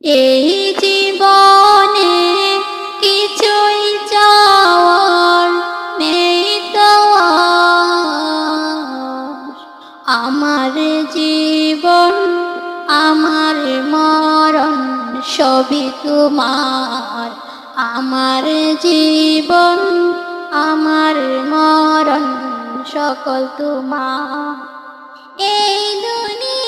এই জীবনে কিছুই চাওয়ার নেই আমার জীবন, আমার মরণ সবই তোমার। আমার জীবন, আমার মরণ সকল তোমার। এই দুনিয়ায়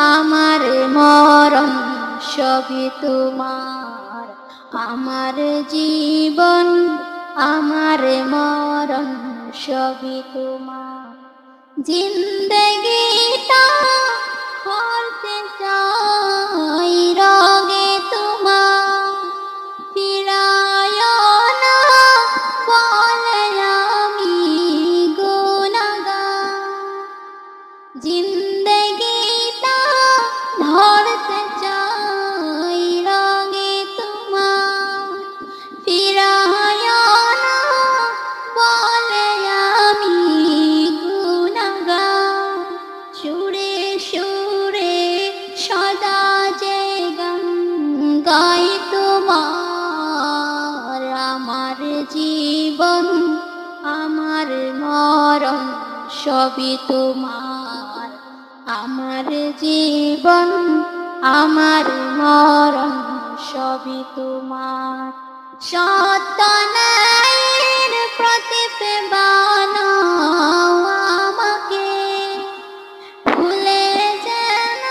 আমার মরণ সবই তোমার। আমার জীবন, আমার মরণ সবই তোমার। জিন্দগিটা হারতে চাই রগে তোমার। ফিরায় না বলে আমি গুনাগার জিন্দগিটা সবই তোমার। আমার জীবন, আমার মরণ, সবই তোমার। সত্যনের বানাও আমাকে। ভুলে যেন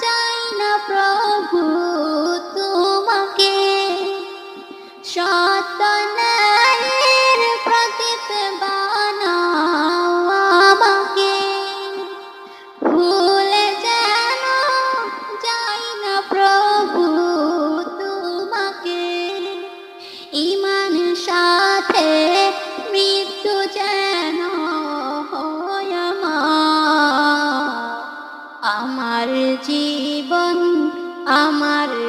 যাই না প্রভু তোমাকে। সত্যনের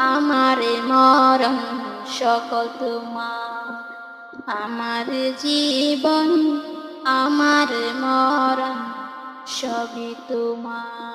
আমার মরণ সকল তোমার। আমার জীবন আমার মরণ সবই তোমার।